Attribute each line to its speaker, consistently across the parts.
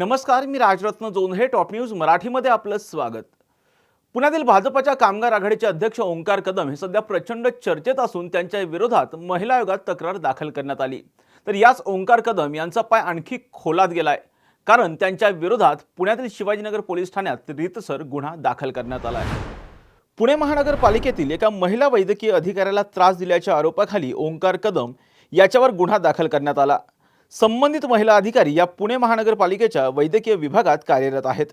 Speaker 1: नमस्कार मी Rajratna Jondhale top news मराठीमध्ये आपलं स्वागत. पुण्यातील भाजपच्या कामगार आघाडीचे अध्यक्ष ओंकार कदम हे सध्या प्रचंड चर्चेत असून त्यांच्या विरोधात महिला आयोगात तक्रार दाखल करण्यात आली. तर याच ओंकार कदम यांचा पाय आणखी खोलात गेलाय. कारण त्यांच्या विरोधात पुण्यातील शिवाजीनगर पोलीस ठाण्यात रीतसर गुन्हा दाखल करण्यात आला आहे. पुणे महानगरपालिकेतील एका महिला वैद्यकीय अधिकाऱ्याला त्रास दिल्याच्या आरोपाखाली ओंकार कदम याच्यावर गुन्हा दाखल करण्यात आला. संबंधित महिला अधिकारी या पुणे महानगरपालिकेच्या वैद्यकीय विभागात कार्यरत आहेत.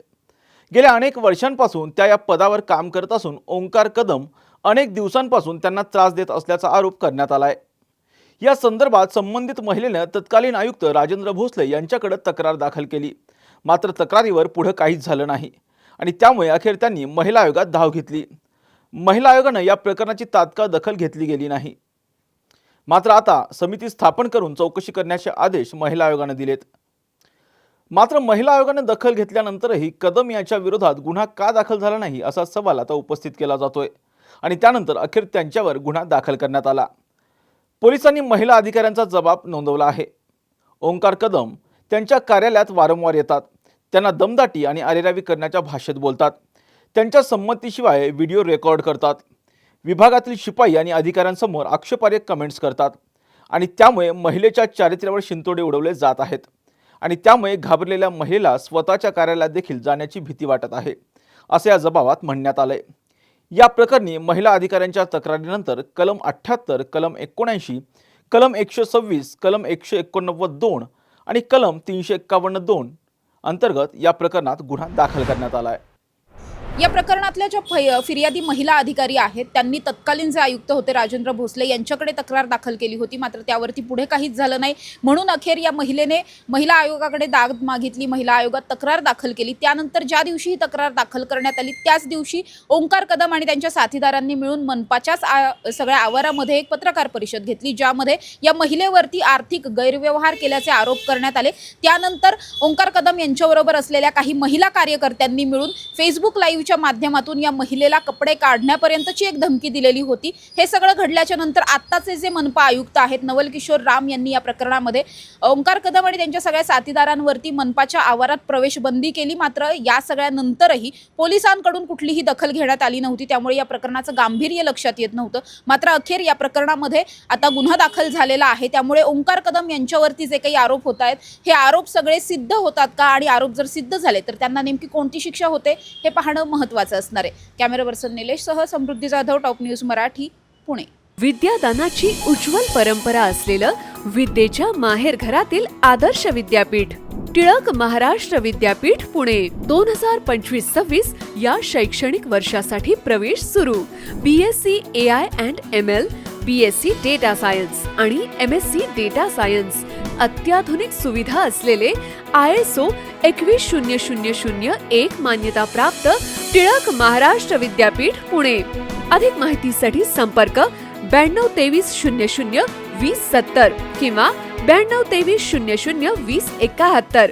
Speaker 1: गेल्या अनेक वर्षांपासून त्या या पदावर काम करत असून ओंकार कदम अनेक दिवसांपासून त्यांना त्रास देत असल्याचा आरोप करण्यात आला आहे या संदर्भात संबंधित महिलेनं तत्कालीन आयुक्त राजेंद्र भोसले यांच्याकडे तक्रार दाखल केली. मात्र तक्रारीवर पुढं काहीच झालं नाही आणि त्यामुळे अखेर त्यांनी महिला आयोगात धाव घेतली. महिला आयोगानं या प्रकरणाची तात्काळ दखल घेतली गेली नाही. मात्र आता समिती स्थापन करून चौकशी करण्याचे आदेश महिला आयोगानं दिलेत. मात्र महिला आयोगानं दखल घेतल्यानंतरही कदम यांच्या विरोधात गुन्हा का दाखल झाला नाही असा सवाल आता उपस्थित केला जातोय आणि त्यानंतर अखेर त्यांच्यावर गुन्हा दाखल करण्यात आला. पोलिसांनी महिला अधिकाऱ्यांचा जबाब नोंदवला आहे. ओंकार कदम त्यांच्या कार्यालयात वारंवार येतात. त्यांना दमदाटी आणि अरेरावी करण्याच्या भाषेत बोलतात. त्यांच्या संमतीशिवाय व्हिडिओ रेकॉर्ड करतात. विभागातील शिपाई आणि अधिकाऱ्यांसमोर आक्षेपार्ह कमेंट्स करतात. आणि त्यामुळे महिलेच्या चारित्र्यावर शिंतोडे उडवले जात आहेत. आणि त्यामुळे घाबरलेल्या महिलेला स्वतःच्या कार्यालयात देखील जाण्याची भीती वाटत आहे असे या जबाबात म्हणण्यात आलंय. या प्रकरणी महिला अधिकाऱ्यांच्या तक्रारीनंतर कलम अठ्ठ्याहत्तर कलम एकोणऐंशी कलम एकशे सव्वीस कलम एकशे एकोणनव्वद दोन आणि कलम तीनशे एक्कावन्न दोन अंतर्गत या प्रकरणात गुन्हा दाखल करण्यात आला आहे
Speaker 2: या प्रकरणातल्या ज्या फै- फिर्यादी महिला अधिकारी आहेत त्यांनी तत्कालीन जे आयुक्त होते राजेंद्र भोसले यांच्याकडे तक्रार दाखल केली होती. मात्र त्यावरती पुढे काहीच झालं नाही. म्हणून अखेर या महिलेने महिला आयोगाकडे दाद मागितली. महिला आयोगात तक्रार दाखल केली. त्यानंतर ज्या दिवशी ही तक्रार दाखल करण्यात आली त्याच दिवशी ओंकार कदम आणि त्यांच्या साथीदारांनी मिळून मनपाच्याच सगळ्या आवारामध्ये एक पत्रकार परिषद घेतली ज्यामध्ये या महिलेवरती आर्थिक गैरव्यवहार केल्याचे आरोप करण्यात आले. त्यानंतर ओंकार कदम यांच्याबरोबर असलेल्या काही महिला कार्यकर्त्यांनी मिळून फेसबुक लाईव्हच्या माध्यमातून या महिलेला कपडे काढण्यापर्यंतची एक धमकी दिलेली होती. हे सगळं घडल्याच्या नंतर आत्ताचे जे मनपा आयुक्त आहेत नवल किशोर राम यांनी या प्रकरणामध्ये ओंकार कदम आणि त्यांच्या सगळ्या साथीदारांवरती मनपाच्या आवारात प्रवेश बंदी केली. मात्र या सगळ्यानंतरही पोलिसांकडून कुठलीही दखल घेण्यात आली नव्हती. त्यामुळे या प्रकरणाचं गांभीर्य लक्षात येत नव्हतं. मात्र अखेर या प्रकरणामध्ये आता गुन्हा दाखल झालेला आहे. त्यामुळे ओंकार कदम यांच्यावरती जे काही आरोप होत आहेत हे आरोप सगळे सिद्ध होतात का? आणि आरोप जर सिद्ध झाले तर त्यांना नेमकी कोणती शिक्षा होते? हे पाहणं महत्त्वाचं असणार आहे. कॅमेरा पर्सन निलेशसह समृद्धी जाधव टॉप न्यूज मराठी पुणे.
Speaker 3: विद्यादानाची उज्ज्वल परंपरा असलेलं विद्येच्या माहेरघरातील आदर्श विद्यापीठ टिळक महाराष्ट्र विद्यापीठ पुणे. दोन हजार पंचवीस सव्वीस या शैक्षणिक वर्षासाठी प्रवेश सुरू. B S C A I and M L B S C data science आणि M S C data science अत्याधुनिक सुविधा असलेले आय एस ओ एकवीस शून्य शून्य शून्य एक मान्यता प्राप्त टिळक महाराष्ट्र विद्यापीठ पुणे. अधिक माहितीसाठी संपर्क ब्याण्णव तेवीस शून्य शून्य वीस सत्तर किंवा ब्याण्णव तेवीस शून्य शून्य वीस एकाहत्तर.